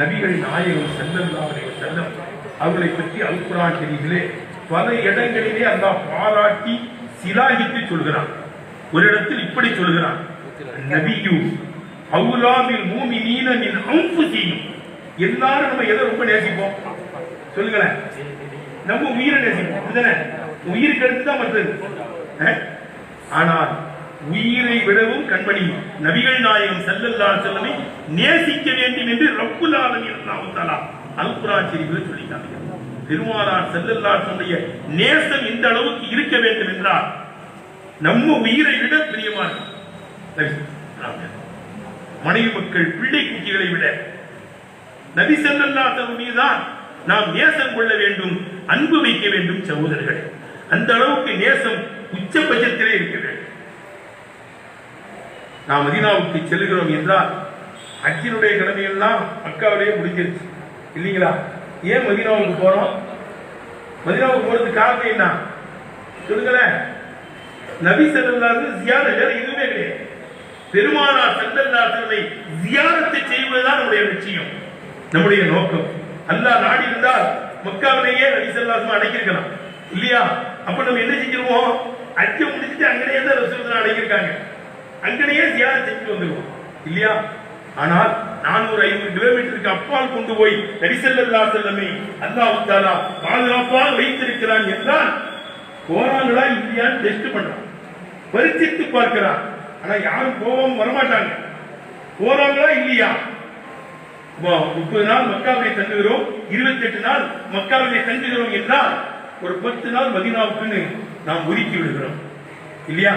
நபிகள் நாயகம் செல்லல்லாஹு செல்லம் அவர்களை பற்றி அல்குரான் தெரிவிலே பல இடங்களிலே அல்லாஹ் பாராட்டி சிலாகித்து சொல்கிறான். ஒரு இடத்தில் இப்படி சொல்கிறான். நபியு அவுலாமில் மூமி மீனமின் செய்யும் எல்லாரும் நம்ம எதை ரொம்ப நேசிப்போம்? சொல்லுங்களேன். நம்ம உயிரை நேசிப்போம். அப்படிதானே உயிருக்கு அடுத்து தான் மற்றது ஆனால் உயிரை விடவும் கண்மணி நபிகள் நாயகம் செல்லல்லா செல்லமை நேசிக்க வேண்டும் என்று ரப்புல் ஆலமீன் அல்லாஹ் தஆலா அல் குர்ஆன் சொல்லிட்டாங்க. பெருமானார் செல்லல்லா சொல்லிய நேசம் இந்த அளவுக்கு இருக்க வேண்டும் என்றால் நம்ம உயிரை விட பிரியமா மனைவி மக்கள் பிள்ளை குட்டிகளை விட நபி செல்லல்லா அலைஹி மீதுதான் நாம் நேசம் கொள்ள வேண்டும் அன்பு வைக்க வேண்டும் சகோதரர்களே. அந்த அளவுக்கு நேசம் உச்சபட்சத்திலே இருக்க வேண்டும். நாம் மதீனாவுக்கு செல்கிறோம் என்றால் அஜினுடைய கடமையெல்லாம் மக்காவுடைய முடிஞ்சிருச்சு. இல்லைங்களா? ஏன் மதீனாவுக்கு போறோம்? மதீனாவுக்கு போறதுக்கு காரணம் என்ன? சொல்லுங்களேன். நபி செல்லாது ஜியாரத் வேற எதுவுமே கிடையாது. பெருமானார் செல்லல்லாசனை ஜியாரத்தை செய்வதுதான் நம்முடைய லட்சியம் நம்முடைய நோக்கம். அல்லா நாடி இருந்தால் மக்காவிலேயே நபி செல்லாசமா அடைக்கிருக்கலாம் இல்லையா? அப்ப நம்ம என்ன செஞ்சிருவோம்? அச்சம் முடிச்சுட்டு அங்கேயே தான் ரசூலுல்லாஹ் அடைக்கிருக்காங்க அங்கனையே ஜியாரத் செஞ்சுட்டு வந்துடுவோம் இல்லையா? ஆனால் நானூறு ஐநூறு கிலோமீட்டருக்கு அப்பால் கொண்டு போய் நரிசல்லா செல்லமே அல்லாஹ் தாலா பாதுகாப்பாக வைத்திருக்கிறான் என்றால் போறாங்களா இல்லையான்னு டெஸ்ட் பண்றான். பரிசித்து பார்க்கிறான். ஆனா யாரும் கோபம் வரமாட்டாங்க. போறாங்களா இல்லையா? முப்பது நாள் மக்காவிலே தங்குகிறோம். இருபத்தி எட்டு நாள் மக்காவிலே தங்குகிறோம் என்றால் ஒரு பத்து நாள் மதினாவுக்குன்னு நாம் ஒதுக்கி விடுகிறோம். இல்லையா?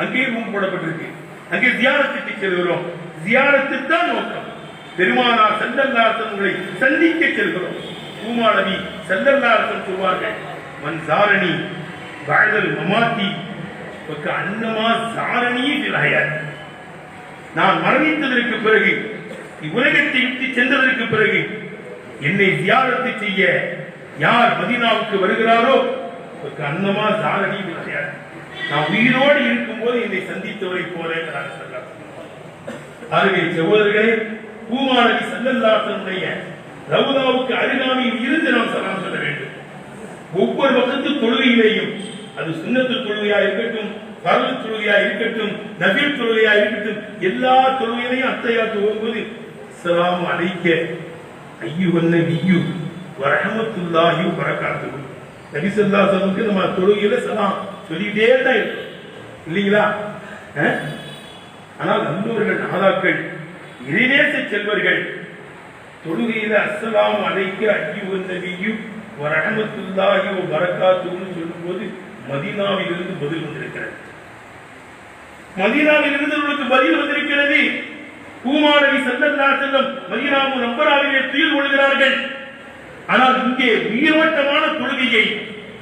அங்கேயே ரூம் போடப்பட்டிருக்கு. அங்கே தியானத்துக்கு செல்கிறோம் தியானத்துக்கு தான் நோக்கம். பெருமானார் செல்லல்லாசன் சந்திக்க செல்கிறோம். பூமாநபி செல்லல்லாசன் சொல்வார்கள் மன் சாரணி வாழ்தல் மமாத்தி அன்னமா சாரணியே விளையாடு நான் மரணித்ததற்கு பிறகு இவ்வுலகத்தை விட்டு சென்றதற்கு பிறகு என்னை தியானத்தை செய்ய யார் மதினாவுக்கு வருகிறாரோ அன்னமா சாரணி விளையாடு நான் உயிரோடு இருக்கும்போது என்னை சந்தித்தவரை போல அருகே ஸல்லல்லாஹு அலைஹி சகோதரர்களே பூமாநபி சல்லல்லாசனுடைய ரவுதாவுக்கு அருகாமையில் இருந்து நாம் சலாம் சொல்ல வேண்டும். ஒவ்வொரு பக்கத்து தொழுகையிலேயும் அது சுண்ணத்து தொழுகையா இருக்கட்டும் பரவு தொழுகையா இருக்கட்டும் நபீர் தொழுகையா இருக்கட்டும் எல்லா தொழுகையிலையும் அத்தையா துவங்குவது சலாம் அழைக்க ஐயுவல்ல வியு வரஹமத்துல்லாஹி வரக்காத்து நபி ஸல்லல்லாஹு அலைஹி நம்ம தொழுகையில சலாம். சொல்லிக்கிட்டே தான் இருக்கும் இல்லைங்களா? ஆனால் நல்லோர்கள் நாதாக்கள் இறைநேச செல்வர்கள் தொழுகையில அஸ்ஸலாமு அழைக்க ஐயோ நபியும் வரகமத்துல்லாஹி வ பரகாத்துஹுன்னு சொல்லும்போது மதீனாவிலிருந்து பதில் வந்திருக்கிறது. மதீனாவிலிருந்து உங்களுக்கு பதில் வந்திருக்கிறது. பூமாரவி ஸல்லல்லாஹு அலைஹி வஸல்லம் மதீனாவு துயில் கொள்கிறார்கள். ஆனால் இங்கே உயிரோட்டமான தொழுகையை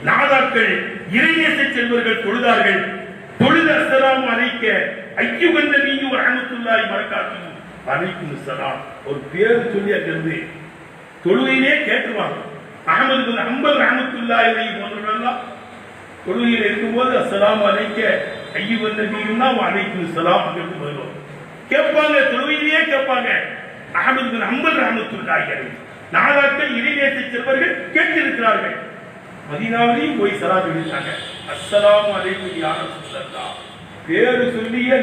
நாதாக்கள் இறைநேச செல்வர்கள் தொழுதார்கள். தொழுது அஸ்ஸலாமு அலைக்க ஐயுகன் நபியு வரஹமத்துல்லாஹி பரகாத்துஹு அழைக்கும் சலாம். ஒரு பேர் சொல்லி அங்கிருந்து தொழுகையிலே கேட்டுருவாங்க. அகமது பின் அம்பல் ரஹமத்துல்லாஹி போன்றவர்கள்லாம் தொழுகையில் இருக்கும்போது அஸ்ஸலாமு அலைக்க நீயும் தான் அழைக்கும் சலாம் அங்கிருந்து வருவோம் கேட்பாங்க தொழுகையிலேயே கேட்பாங்க. அகமது பின் அம்பல் ரஹமத்துல்லாஹி அலைஹி. நாளாக்கள் இறைநேச செல்வர்கள் கேட்டிருக்கிறார்கள். மதினாவிலையும் போய் சலாம் எழுதிட்டாங்க அஸ்ஸலாமு அலைக்கும் யா ரசூலல்லாஹ் பேரு சொல்லியே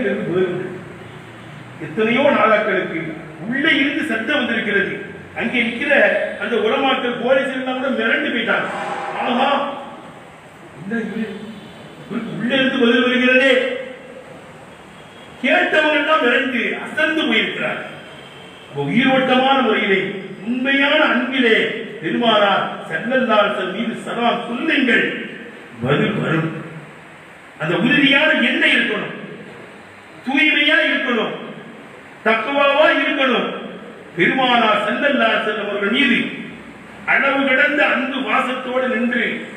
எத்தனையோ நாளாக்களுக்கு உள்ளே இருந்து சத்தம் வந்திருக்கிறது. அங்கே நிற்கிற அந்த உலமாக்கள் போலீஸ் எல்லாம் கூட மிரண்டு போயிட்டாங்க. ஆமா உள்ளே இருந்து பதில் வருகிறதே. கேட்டவங்க எல்லாம் மிரண்டு அசந்து போயிருக்கிறார் உயிரோட்டமான முறையிலே உண்மையான அன்பிலே பெருமானார் செல்லல்லாசன் மீது சலாம் சொல்லுங்கள். பதில் வரும். அந்த உறுதியான எண்ணெய் இருக்கணும். தூய்மையா இருக்கணும். தக்குவாவா இருக்கணும். பெருமானார் செல்லல்லாசன் அவர்கள் மீது அளவு கடந்த அன்பு வாசத்தோடு நின்று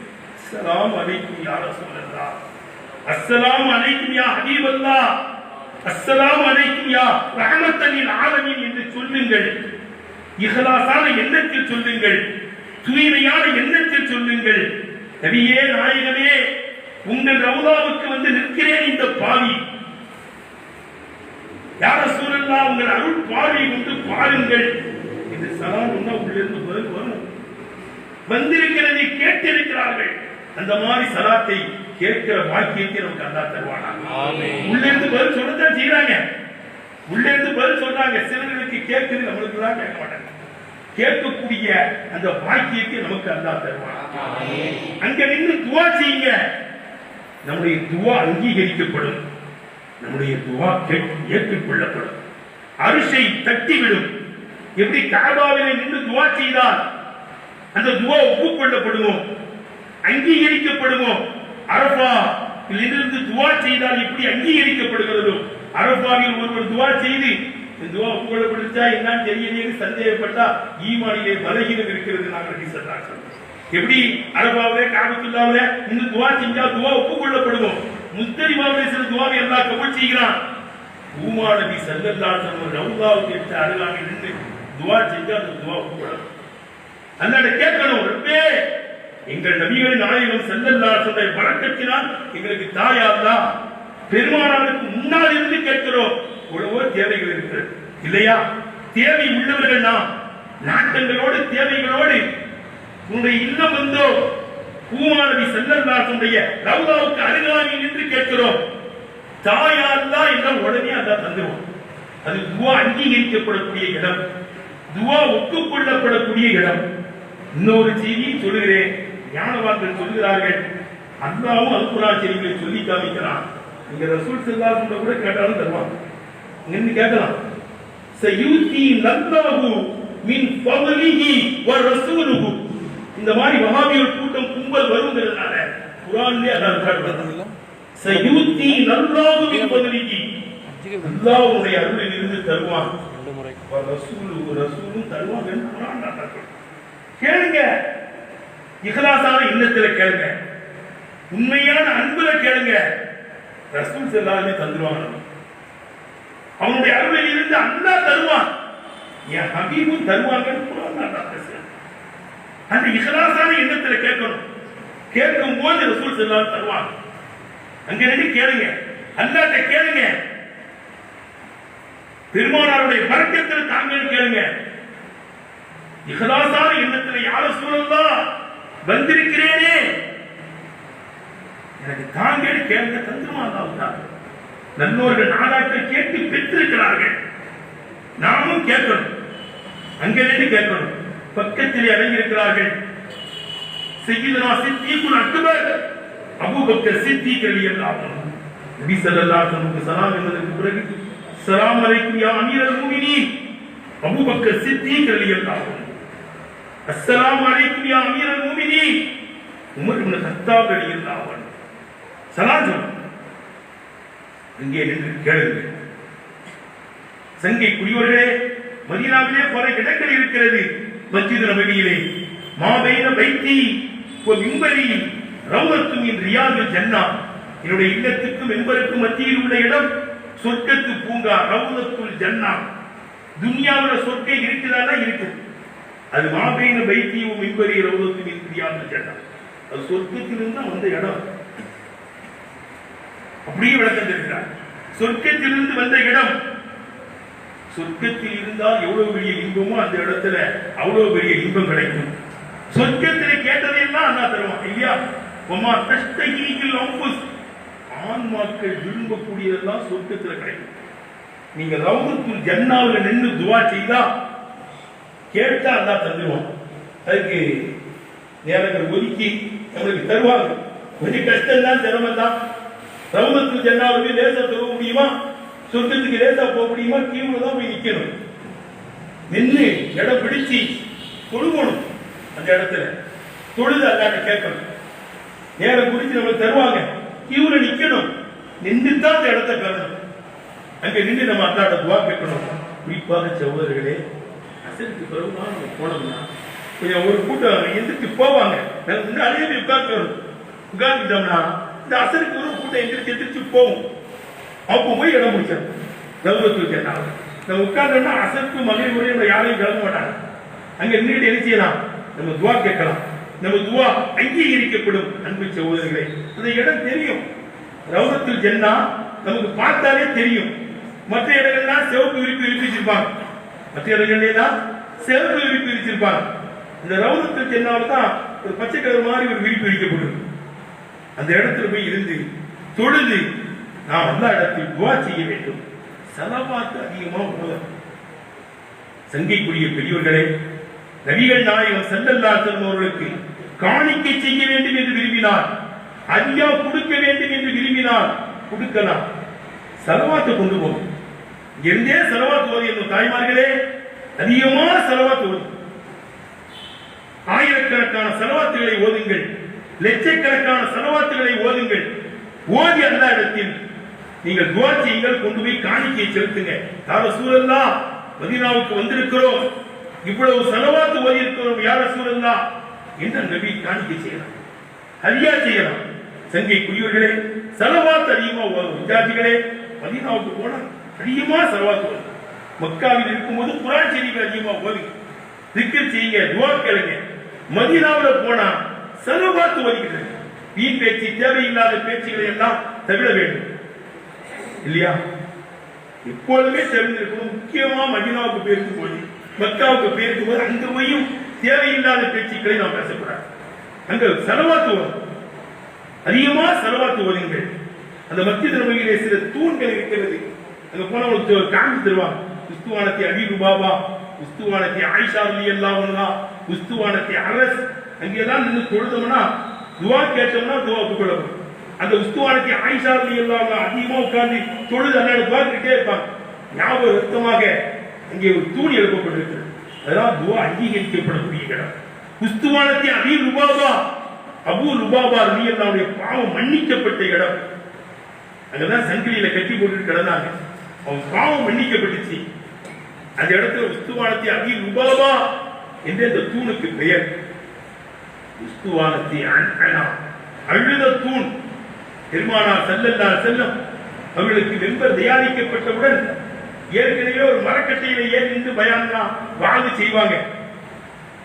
அஸ்லாம் அலைக்கும் யார ரசூலல்லாஹ். அஸ்ஸலாம் அலைக்கும் யா ஹபீபல்லா அஸ்ஸலாம் அலைக்கும் யா ரஹமத்தனின் ஆலமின் என்று சொல்லுங்கள். இஹ்லாஸான எண்ணத்தில் சொல்லுங்கள் தூய்மையான எண்ணத்தில் சொல்லுங்கள். நபியே நாயகமே உங்கள் ரவுதாவுக்கு வந்து நிற்கிறேன் இந்த பாவி. யார சூழல்லா உங்கள் அருள் பார்வை கொண்டு பாருங்கள் என்று உள்ளிருந்து பதில் வரும். வந்திருக்கிறதை கேட்டிருக்கிறார்கள். அந்த மாதிரி சலாத்தை கேட்கிற பாக்கியத்தை நமக்கு அல்லா தருவானாங்க ஆமென். உள்ள இருந்து பதில் சொல்லத்தான் செய்யறாங்க உள்ள இருந்து பதில் சொல்றாங்க. சிலர்களுக்கு கேட்குது நம்மளுக்கு தான் கேட்க மாட்டாங்க. கேட்கக்கூடிய அந்த பாக்கியத்தை நமக்கு அல்லா தருவான். அங்க நின்று துவா செய்யுங்க. நம்முடைய துவா அங்கீகரிக்கப்படும். நம்முடைய துவா ஏற்றுக்கொள்ளப்படும். அரிசை தட்டிவிடும். எப்படி காபாவிலே நின்று துவா செய்தால் அந்த துவா ஒப்புக்கொள்ளப்படுமோ? அங்கீகரிக்கப்படுமோ? அரபா இருந்து துவா செய்தால் எப்படி அங்கீகரிக்கப்படுகிறதோ? அரபாவில் ஒருவர் துவா செய்து இந்த துவா ஒப்புக்கொள்ளப்படுச்சா என்னன்னு தெரியலையே சந்தேகப்பட்டா ஈமானிலே பலகீனம் இருக்கிறது நாங்கள் சொன்னார்கள் எப்படி? அரபாவிலே காபத்துல்லாவிலே இந்த துவா செஞ்சா துவா ஒப்புக்கொள்ளப்படுவோம். முத்தரிபாவிலே சில துவாவை எல்லாம் கபூல் செய்கிறான். ஊமா நபி சல்லல்லாஹு ரவுலாவுக்கு எடுத்து அருகாமையில் நின்று துவா செஞ்சா அந்த துவா ஒப்புக்கொள்ளப்படும். அல்லாட கேட்கணும் ரப்பே எங்கள் நபிகளின் நாயகம் செல்லல்லா சொன்ன வழக்கத்தினால் எங்களுக்கு தான். பெருமானாருக்கு முன்னால் இருந்து கேட்கிறோம். எவ்வளவோ தேவைகள் இருக்கிறது. இல்லையா? தேவை உள்ளவர்கள் நாம். நாட்டங்களோடு தேவைகளோடு. உன்னுடைய இல்லம் வந்தோ? பூமானவி செல்லல்லாசனுடைய ரவுதாவுக்கு அருகாமையில் நின்று கேட்கிறோம். தான் என்றால் உடனே அதான் தந்துருவோம். அது துவா அங்கீகரிக்கப்படக்கூடிய இடம். துவா ஒப்புக்கொள்ளப்படக்கூடிய இடம். இன்னொரு செய்தியை சொல்லுகிறேன். ஞானவான்கள் சொல்லுகிறார்கள். அல்லாவும் அல்குரான் செய்திகளை சொல்லி காமிக்கிறான் இங்க ரசூல் செல்லாத கூட கேட்டாலும் தருவான். நின்று கேட்கலாம். சயூத்தி நல்லாஹு மின் ஃபضலிஹி வ ரசூலுஹு இந்த மாதிரி வஹாபியல் கூட்டம் கும்பல் வருங்கிறதுனால குர்ஆன்லயே அதான் காட்டுறது சயூத்தி நல்லாஹு மின் ஃபضலிஹி அல்லாஹ்வுடைய அருளில் இருந்து தருவான் ரசூலுஹு ரசூலும் தருவாங்கன்னு குர்ஆன் தான் சொல்றது. கேளுங்க. இஹ்லாஸான இல்லத்துல கேளுங்க. உண்மையான அன்புல கேளுங்க. ரசூல் எல்லாருமே தந்துருவாங்க. அவனுடைய அருளை இருந்து அண்ணா தருவான். என் ஹபீபும் தருவாங்கன்னு அந்த இஹ்லாஸான எண்ணத்துல கேட்கணும். கேட்கும் போது ரசூல் செல்லாம் தருவாங்க. அங்க நின்று கேளுங்க. அல்லாட்ட கேளுங்க. பெருமானாருடைய வர்க்கத்தில் தாங்கன்னு கேளுங்க. இஹலாசான எண்ணத்துல யார சூழல்லாம் வந்திருக்கிறேனே. எனக்கு தாங்கள் கேட்க தந்துருமா அல்லாஹ் நல்லோர்கள் நாடாக்கள் கேட்டு பெற்றிருக்கிறார்கள். நாமும் கேட்கணும். அங்கிருந்து கேட்கணும். பக்கத்தில் அடங்கியிருக்கிறார்கள். செய்யுதனா சித்திக்குள் அக்பர் அபூபக்கர் சித்திக் ரலியல்லாஹு அன்ஹு நபி ஸல்லல்லாஹு அலைஹி சலாம் என்பதற்கு பிறகு ஸலாம் அலைக்கும் யா அமீரல் முஃமினீன். அபூபக்கர் சித்தி ரலியல்லாஹு அன்ஹு அஸ்ஸலாமு அலைக்கும் யா அமீரல் முஃமினீன். உமர் இப்னு கத்தாப் ரலியல்லாஹு அன்ஹு இங்கே நின்று கேளுங்கள். சங்கை குடியோர்களே மதீனாவிலே பல இடங்கள் இருக்கிறது. மஸ்ஜித் நபவியிலே. மாபெய்த வைத்தி ஒரு மிம்பரி ரவுலத்தும் இன் ஜன்னா. என்னுடைய இல்லத்துக்கும் மெம்பருக்கும் மத்தியில் உள்ள இடம் சொர்க்கத்து பூங்கா ரவுலத்துல் ஜன்னா. துன்யாவில் சொர்க்கை இருக்குதானா இருக்குது அது மாபெய்த வைத்தியும் மிம்பரி ரவுலத்தும் என் ரியாது ஜன்னா. அது சொர்க்கத்திலிருந்து வந்த இடம். அப்படியே விளக்கம் தருகிறார் சொர்க்கத்திலிருந்து வந்த இடம். சொர்க்கத்தில் இருந்தால் எவ்வளவு பெரிய இன்பமோ அந்த இடத்துல அவ்வளவு பெரிய இன்பம் கிடைக்கும். சொர்க்கத்தில் கேட்டதையெல்லாம் அண்ணா தருவான். இல்லையா உமா தஷ்டகீகில் அம்புஸ். ஆன்மாக்கள் விரும்பக்கூடியதெல்லாம் சொர்க்கத்தில் கிடைக்கும். நீங்க ரவுதத்துல் ஜன்னாவில் நின்று துவா செய்தா கேட்டா அல்லா தந்துருவான். அதுக்கு நேரங்கள் ஒதுக்கி நம்மளுக்கு தருவாங்க. கொஞ்சம் கஷ்டம் தான் சிரமம் தான் ரவுதத்துல் ஜன்னாவுக்கு லேசா தருவ முடியுமா? சொர்க்கத்துக்கு லேசா போக முடியுமா? கீழே தான் போய் நிக்கணும். நின்று இடம் பிடிச்சி தொழுகணும் அந்த இடத்துல. தொழுது அல்லாட்ட கேட்கணும். நேரம் குறித்து நம்மளுக்கு தருவாங்க. கீவுல நிக்கணும். நின்று தான் அந்த இடத்த கருணும் அங்க நின்று நம்ம அல்லாட்ட துவா கேட்கணும். குறிப்பாக செவ்வர்களே அசலுக்கு பிறகுதான் நம்ம போனோம்னா கொஞ்சம் ஒரு கூட்டம் எந்திரிச்சு போவாங்க. நாங்கள் முன்னாடியே போய் உட்கார்ந்து உட்கார்ந்துட்டோம்னா இந்த அசலுக்கு ஒரு கூட்டம் எந்திரிச்சு எந்திரிச்சு போகும்? அப்போ போய் இடம் முடிச்சிடும் கௌரவத்துக்கு கேட்டாங்க. நம்ம உட்கார்ந்தோம்னா அசருக்கும் மகளிர் முறையும் நம்ம யாரையும் கிளம்ப மாட்டாங்க. அங்க நின்றுட்டு என்ன செய்யலாம்? நம்ம துவா கேட்கலாம். நம்ம துவா அங்கீகரிக்கப்படும் அன்பு சகோதரர்களே. அந்த இடம் தெரியும். ரௌரத்தில் ஜென்னா நமக்கு பார்த்தாலே தெரியும். மற்ற இடங்கள்லாம் சிவப்பு விரிப்பு விரிப்பு வச்சிருப்பாங்க. மற்ற இடங்கள்ல தான் செவப்பு விரிப்பு விரிச்சிருப்பாங்க. இந்த ரவுதத்தில் ஜென்னாவில் தான் ஒரு பச்சை கலர் மாதிரி ஒரு விரிப்பு விரிக்கப்படும். அந்த இடத்துல போய் இருந்து தொழுது நாம் அந்த இடத்தில் துவா செய்ய வேண்டும். செலவாத்து அதிகமா போதும் சங்கைக்குரிய பெரியவர்களே நபிகள் நாயகம் செல்லல்லா அவர்களுக்கு காணிக்கை செய்ய வேண்டும் என்று விரும்பினார். அதிகா கொடுக்க வேண்டும் என்று விரும்பினார். கொடுக்கலாம். செலவாத்து கொண்டு போகும் எங்கே செலவாத்து ஓதி என்னும் தாய்மார்களே அதிகமான செலவாத்து ஓது. ஆயிரக்கணக்கான செலவாத்துகளை ஓதுங்கள். லட்சக்கணக்கான செலவாத்துகளை ஓதுங்கள். ஓதி அந்த இடத்தில். நீங்கள் துவா செய்யுங்கள் கொண்டு போய் காணிக்கையை செலுத்துங்க. யார சூழல்லா மதினாவுக்கு வந்திருக்கிறோம். இவ்வளவு செலவாத்து ஓதி இருக்கிறோம் யார சூழல்லா என்று நபி காணிக்கை செய்யலாம் ஹரியா செய்யலாம் சங்கை குடியவர்களே செலவாத்து அதிகமா ஓதும் விஜாதிகளே மதீனாவுக்கு போனால் அதிகமா செலவாத்து ஓதும். மக்காவில் இருக்கும்போது குரான் செய்திகள் அதிகமா ஓதுங்க. திக்கு செய்யுங்க துவா கேளுங்க. மதினாவில் போனா செலவாத்து ஓதிக்கிட்டு வீண் பேச்சு தேவையில்லாத பேச்சுகளை எல்லாம் தவிர வேண்டும். இல்லையா? எப்பொழுதுமே தெரிஞ்சிருக்கணும் முக்கியமா மதினாவுக்கு பேருக்கு போய் மக்காவுக்கு பேருக்கு போது அங்க போயும் தேவையில்லாத பேச்சுக்களை நாம் பேசக்கூடாது. அங்க செலவாத்து வரும். அதிகமா செலவாத்து வருங்கள் அந்த மத்திய நபையிலே சில தூண்கள் இருக்கிறது. அங்க போனவங்களுக்கு காமிச்சு தருவாங்க. உஸ்துவானத்தை அபீபு பாபா உஸ்துவானத்தை ஆயிஷா அலி எல்லாம் உஸ்துவானத்தை அரஸ் அங்கேதான் நின்று தொழுதோம்னா துவா கேட்டோம்னா துவா ஒப்புக்கொள்ளப்படும். அந்த உஸ்துவானத்தை ஆயிஷா எல்லாம் அதிகமா உட்கார்ந்து தொழுது அல்லாட துவா கிட்டே இருப்பாங்க. வருத்தமாக அங்கே ஒரு தூண் எழுப்பப்பட்டிருக்கிறது. அதெல்லாம் துவா அங்கீகரிக்கப்படக்கூடிய இடம். உஸ்துவானத்தை Abi Lubaba Abu Lubaba Ali அல்லாவுடைய பாவம் மன்னிக்கப்பட்ட இடம். அங்கதான் சங்கிலியில கட்டி போட்டு கிடந்தாங்க. அவன் பாவம் மன்னிக்கப்பட்டுச்சு. அந்த இடத்துல உஸ்துவானத்தை அபி லுபாபா என்று அந்த தூணுக்கு பெயர். உஸ்துவானத்தை அண்ணா அழுத தூண் பெருமானார் செல்லல்லா செல்லம் அவர்களுக்கு மெம்பர் தயாரிக்கப்பட்டவுடன் ஏற்கனவே ஒரு மரக்கட்டையில ஏன் நின்று பயானா வாழ்ந்து செய்வாங்க.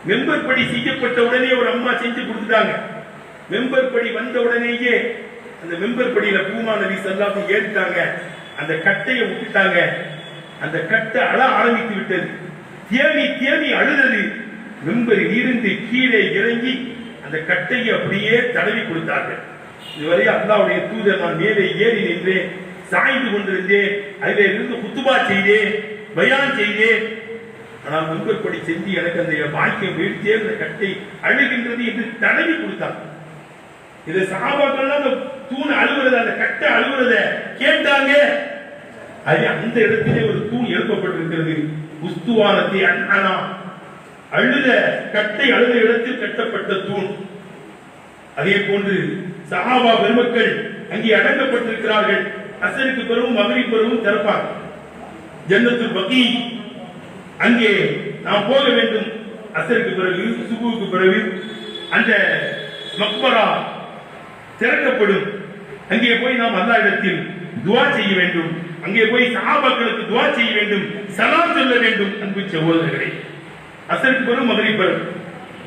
மெம்பர் படி செய்யப்பட்ட உடனே ஒரு அம்மா செஞ்சு கொடுத்துட்டாங்க. மெம்பர் படி வந்த உடனேயே அந்த மெம்பர் படியில பூமா நபி சொல்லாம ஏறிட்டாங்க. அந்த கட்டையை விட்டுட்டாங்க. அந்த கட்டை அழ ஆரம்பித்து விட்டது. தேவி தேவி அழுதது. மெம்பரில் இருந்து கீழே இறங்கி அந்த கட்டையை அப்படியே தடவி கொடுத்தார்கள். இதுவரை அல்லாவுடைய தூதர் நான் மேலே ஏறி நின்றேன் சாய்ந்து கொண்டிருந்தேன் அதில் இருந்து குத்துபா செய்தேன் பயான் செய்தேன். ஆனால் முன்பற்படி படி செஞ்சு எனக்கு அந்த வாக்கியம் வீழ்த்தே அந்த கட்டை அழுகின்றது என்று தடவி கொடுத்தாங்க இது சாபாக்கள்லாம் அந்த தூண் அழுகுறத அந்த கட்டை அழுகுறத கேட்டாங்க. அது அந்த இடத்திலே ஒரு தூண் எழுப்பப்பட்டிருக்கிறது. உஸ்துவானத்தை அண்ணா அழுத கட்டை அழுத இடத்தில் கட்டப்பட்ட தூண். அதே போன்று சஹாபா பெருமக்கள் அங்கே அடக்கப்பட்டிருக்கிறார்கள் அசருக்கு பெறவும் மகரி பெறவும் திறப்பார் ஜன்னத்து பகி. அங்கே நாம் போக வேண்டும். அசருக்கு பிறகு சுகுவுக்கு பிறகு அந்த மக்பரா திறக்கப்படும். அங்கே போய் நாம் அல்லா இடத்தில் துவா செய்ய வேண்டும். அங்கே போய் சஹாபாக்களுக்கு துவா செய்ய வேண்டும். சலாம் சொல்ல வேண்டும். அன்பு சகோதரர்களே. அசருக்கு பெரும் மகரி பிறகு.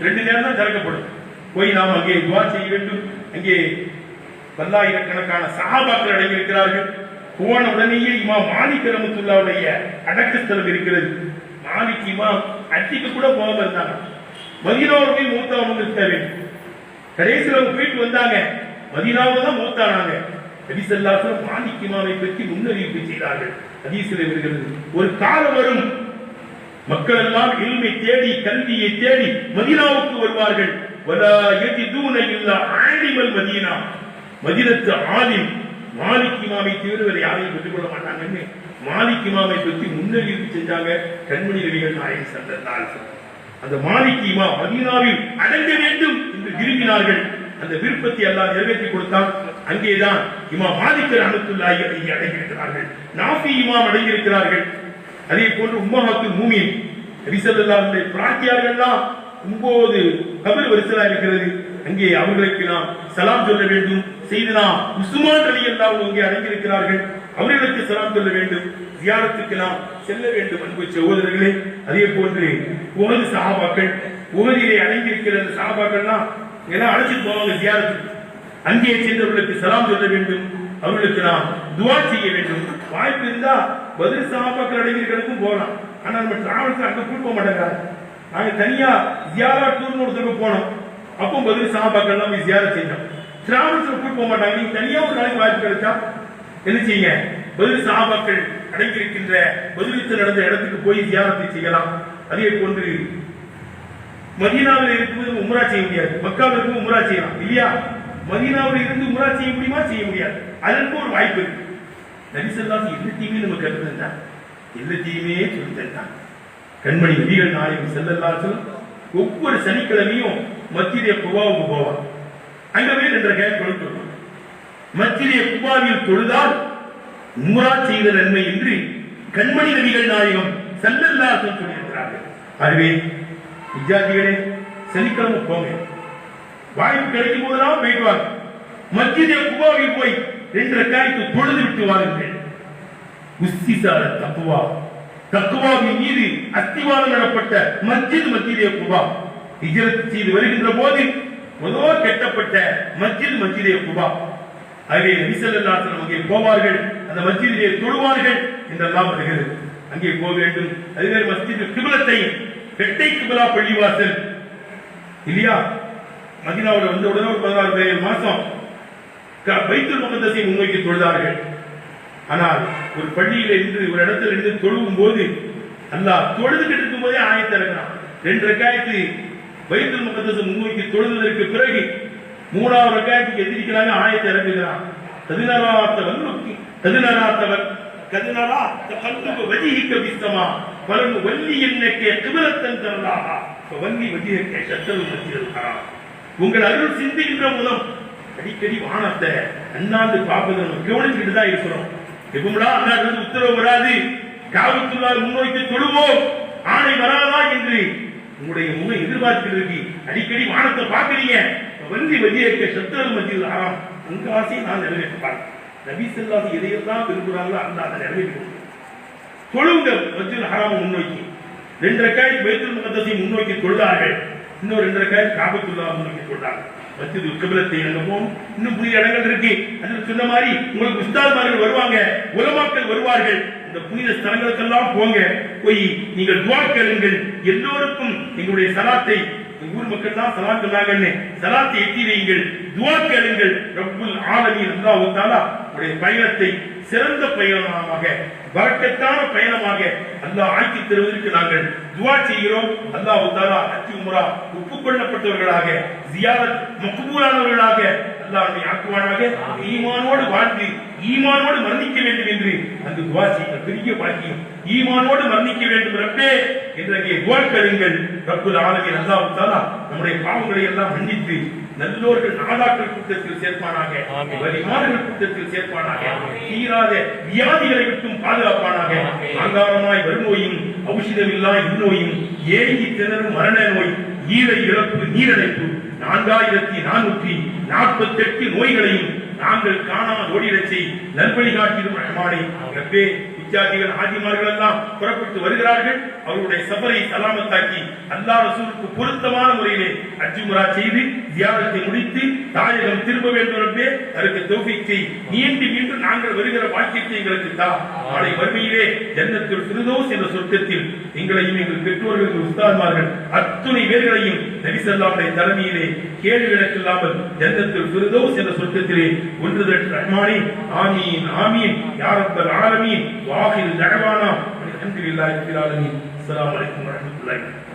ரெண்டு நேரம் தான் திறக்கப்படும். போய் நாம் அங்கே துவா செய்ய வேண்டும். அங்கே பல்லாயிரக்கணக்கான சகாபாக்கள் அடங்கியிருக்கிறார்கள். போன உடனேயே இமா மாலிக் ரமத்துல்லாவுடைய அடக்கஸ்தலம் இருக்கிறது. மாலிக் இமா அட்டிக்கு கூட போகாம இருந்தாங்க. மதீனாவில் போய் மூத்தா வந்து கடைசியில் அவங்க போயிட்டு வந்தாங்க. மதீனாவில் தான் மூத்தானாங்க. நபிசல்லாசலம் மாலிக் இமாவை பற்றி முன்னறிவிப்பு செய்தார்கள். ஹதீஸில் வருகிறது. ஒரு காலம் வரும். மக்கள் எல்லாம் இல்மை தேடி கல்வியை தேடி மதினாவுக்கு வருவார்கள். வலா யஜிதூன இல்லா ஆலிமல் மதீனா. மதினத்து ஆலிம் மாலிக் இமாமை தவிர வேற யாரையும் பெற்றுக்கொள்ள மாட்டாங்கன்னு மாலிக் இமாமை பற்றி முன்னறிவிப்பு செஞ்சாங்க கண்மணி நபிகள் நாயகம் சென்றால் அந்த மாலிக் இமாம் மதீனாவில் அடங்க வேண்டும் என்று விரும்பினார்கள். அந்த விருப்பத்தை எல்லாம் நிறைவேற்றி கொடுத்தால் அங்கேதான் இமாம் மாலிக்கர் ரஹமத்துல்லாஹி அடங்கியிருக்கிறார்கள். நாஃபி இமாம் அடங்கியிருக்கிறார்கள். அதே போன்று உம்மஹாத்து மூமியின் நபிசல்லாவுடைய பிரார்த்தியார்கள்லாம் ஒன்பது கபர் வரிசலா இருக்கிறது. அங்கே அவர்களுக்கு நாம் சலாம் சொல்ல வேண்டும். செய்தனா உஸ்மான் அலி எல்லாம் அங்கே அடங்கியிருக்கிறார்கள். அவர்களுக்கு சலாம் சொல்ல வேண்டும். தியானத்துக்கு நாம் செல்ல வேண்டும் அன்பு சகோதரர்களே. அதே போன்று உகது சகாபாக்கள் உகதியிலே அடங்கியிருக்கிற அந்த எல்லாம் அழைச்சிட்டு போவாங்க ஜியாரத்துக்கு. அங்கே சென்றவர்களுக்கு சலாம் சொல்ல வேண்டும். அவர்களுக்கு நாம் துவா செய்ய வேண்டும். வாய்ப்பு இருந்தா பதில் சஹாபாக்கள் அடங்கியிருக்கிறதுக்கும் போகலாம். ஆனா நம்ம டிராவல்ஸ் அங்க கூட்டு போக மாட்டேங்கிறாங்க. நாங்க தனியா ஜியாரா டூர்னு ஒரு தடவை போனோம். அப்போ பதில் சாபாக்கள் எல்லாம் போய் ஜியாரா செஞ்சோம் டிராவல்ஸ்ல கூட்டு மாட்டாங்க. நீங்க தனியா ஒரு நாளைக்கு வாய்ப்பு கிடைச்சா என்ன செய்யுங்க? பதில் சாபாக்கள் அடங்கியிருக்கின்ற பதிலித்து நடந்த இடத்துக்கு போய் ஜியாரத்தை செய்யலாம். அதே போன்று மதீனாவில் இருக்கும்போது உம்ரா செய்ய முடியாது. மக்காவில் இருக்கும் உம்ரா செய்யலாம். இல்லையா? மதீனாவில் இருந்து உம்ரா செய்ய முடியுமா? செய்ய முடியாது. அதற்கு ஒரு வாய்ப்பு இருக்கு. நபிசல்லாஸ் எல்லாத்தையுமே நம்ம கருதுதான் எல்லாத்தையுமே சொல்லி தந்தான் கண்மணி நபிகள் நாயகம் செல்லல்லாசல் ஒவ்வொரு சனிக்கிழமையும் மத்திய குபாவுக்கு போவான் அங்க போய் ரெண்டரை கேப் கொடுத்து மத்திய குபாவில் தொழுதால் உம்ரா செய்த நன்மை என்று கண்மணி நபிகள் நாயகம் செல்லல்லாசல் சொல்லியிருக்கிறார்கள். அதுவே வித்யார்த்திகளே சனிக்கிழமை போங்க. வாய்ப்பு கிடைக்கும் போதெல்லாம் போயிட்டு வாங்க. மத்திய குபாவில் போய் ரெண்டு ரக்காய்க்கு தொழுது விட்டு வாருங்கள். உஸ்திசார தக்குவா தக்குவாவின் மீது அஸ்திவாரம் நடப்பட்ட மஸ்ஜித் மத்தியிலே குபா. ஹிஜ்ரத் செய்து வருகின்ற போது முதல் கட்டப்பட்ட மஸ்ஜித் மத்தியிலே குபா. ஆகவே நபிசல்லாசனம் அங்கே போவார்கள். அந்த மஸ்ஜிதிலே தொழுவார்கள் என்றெல்லாம் வருகிறது. அங்கே போக வேண்டும். அதுவே மஸ்ஜித் கிபிலத்தை பெட்டை கிபிலா பள்ளிவாசல். இல்லையா? மதினாவில் வந்த உடனே ஒரு பதினாறு பதினேழு மாசம் க- பைத்துல் முன்வைத்து தொழுதார்கள். ஆனால் ஒரு பள்ளியில இருந்து ஒரு இடத்துல இருந்து தொழுவும் போது அல்லாஹ் தொழுதுகிட்டு இருக்கும் போதே ஆயத்தை ரெண்டு ரக்காயத்து வைத்து முகத்தை முன்வைத்து தொழுததற்கு பிறகு மூணாவது ரக்காயத்துக்கு எதிரிக்கிறாங்க ஆயத்தை இறக்குகிறான். பதினாறாத்தவன் பதினாறாத்தவன் கதினரா கல்லுக்கு வஜிஹிக பிஸ்ஸமா பலன் வல்லி என்னக்கே கிபிலத்தன் தரலாகா வல்லி வஜிஹிக ஷத்தல் மஸ்ஜிதுல் ஹராம் உங்கள் அருள் சிந்துகின்ற மூலம் அடிக்கடி வானத்தை அண்ணாந்து பார்ப்பதை நம்ம கவனிச்சுட்டு தான் இருக்கிறோம். எப்படா அண்ணாந்து உத்தரவு வராது. காவல்துறை முன்னோக்கி தொழுவோம். ஆணை வராதா என்று உங்களுடைய முகம் எதிர்பார்த்துட்டு இருக்கு. அடிக்கடி வானத்தை பார்க்குறீங்க. வந்தி வதியக்க சத்தல் மத்தியில் ஆறாம். உங்க ஆசையை நான் நிறைவேற்றான் நபி செல்லாது எதையெல்லாம் விரும்புகிறாங்களோ அந்த அதை நிறைவேற்ற தொழுங்க. மத்தியில் ஹராம முன்னோக்கி ரெண்டரை காய் பைத்துல் முன்னோக்கி தொழுதார்கள். இன்னொரு ரெண்டரை காய் காபத்துல்லா முன்னோக்கி தொழுதார்கள். மத்திய கிபிலத்தை அங்க இன்னும் புதிய இடங்கள் இருக்கு. அதுல சொன்ன மாதிரி உங்களுக்கு உஸ்தாதுமார்கள் வருவாங்க உலமாக்கள் வருவார்கள். இந்த புனித ஸ்தலங்களுக்கெல்லாம் போங்க. போய் நீங்கள் துவா கேளுங்கள். எல்லோருக்கும் எங்களுடைய சலாத்தை ஊர் மக்கள் தான் சலாத் சொன்னாங்கன்னு சலாத்தை எட்டி வையுங்கள். துவா கேளுங்கள். ரப்புல் ஆலமி அல்லாஹ் தஆலா உடைய பயணத்தை சிறந்த பயணமாக வரக்கத்தான பயணமாக அல்லாஹ் ஆக்கி தருவதற்கு நாங்கள் துவா செய்கிறோம். அல்லாஹ் உத்தாரா அத்தி உமரா ஒப்புக்கொள்ளப்பட்டவர்களாக ஜியாரத் மக்பூலானவர்களாக அல்லாஹ் நம்மை ஆக்குவானாக ஈமானோடு வாழ்ந்து ஈமானோடு மரணிக்க வேண்டும் என்று அந்த துவா செய்ய பெரிய பாக்கியம். ஈமானோடு மரணிக்க வேண்டும் ரப்பே என்று அங்கே துவா கருங்கள் ரப்புல் ஆலமீன் அல்லாஹ் தாலா நம்முடைய பாவங்களை எல்லாம் மன்னித்து நல்லோர்கள் நாதாக்கள் கூட்டத்தில் சேர்ப்பானாக ஆமென். வலிமார்கள் கூட்டத்தில் சேர்ப்பானாக தீராத வியாதிகளை விட்டும் பாதுகாப்பானாக. ஆங்காரமாய் வருநோயும் ஔஷதமில்லா இந்நோயும் ஏங்கி திணறும் மரண நோய் ஈழை இழப்பு நீரடைப்பு நான்காயிரத்தி நானூற்றி நாற்பத்தி எட்டு நோய்களையும் நாங்கள் காணாமல் ஓடிடச்சை. செய் நல்வழி காட்டிடும் ரஹ்மானே ரப்பே வித்தியார்த்திகள் ஆதிமார்கள் எல்லாம் புறப்பட்டு வருகிறார்கள். அவருடைய சபரை சலாமத்தாக்கி அல்லா ரசூலுக்கு பொருத்தமான முறையிலே அஜுமுரா செய்து தியாகத்தை முடித்து தாயகம் திரும்ப வேண்டும் என்பே அதற்கு தௌஃபீக் செய். மீண்டும் மீண்டும் நாங்கள் வருகிற வாக்கியத்தை எங்களுக்கு தா. நாளை வறுமையிலே ஜன்னத்தில் சிறுதோஸ் என்ற சொர்க்கத்தில் எங்களையும் எங்கள் பெற்றோர்கள் எங்கள் அத்துணை பேர்களையும் நபிசல்லாவுடைய தலைமையிலே கேள்வி விளக்கில்லாமல் ஜன்னத்தில் பிரிதோஸ் என்ற சொர்க்கத்திலே ஒன்று தட்டு ரஹ்மானே ஆமீன் ஆமீன். யாரப்பல் ஆலமீன். வாஹிர் தஅவானா அல்ஹம்துலில்லாஹி ரப்பில் ஆலமீன். அஸ்ஸலாமு அலைக்கும் வரஹ்மத்துல்லாஹி.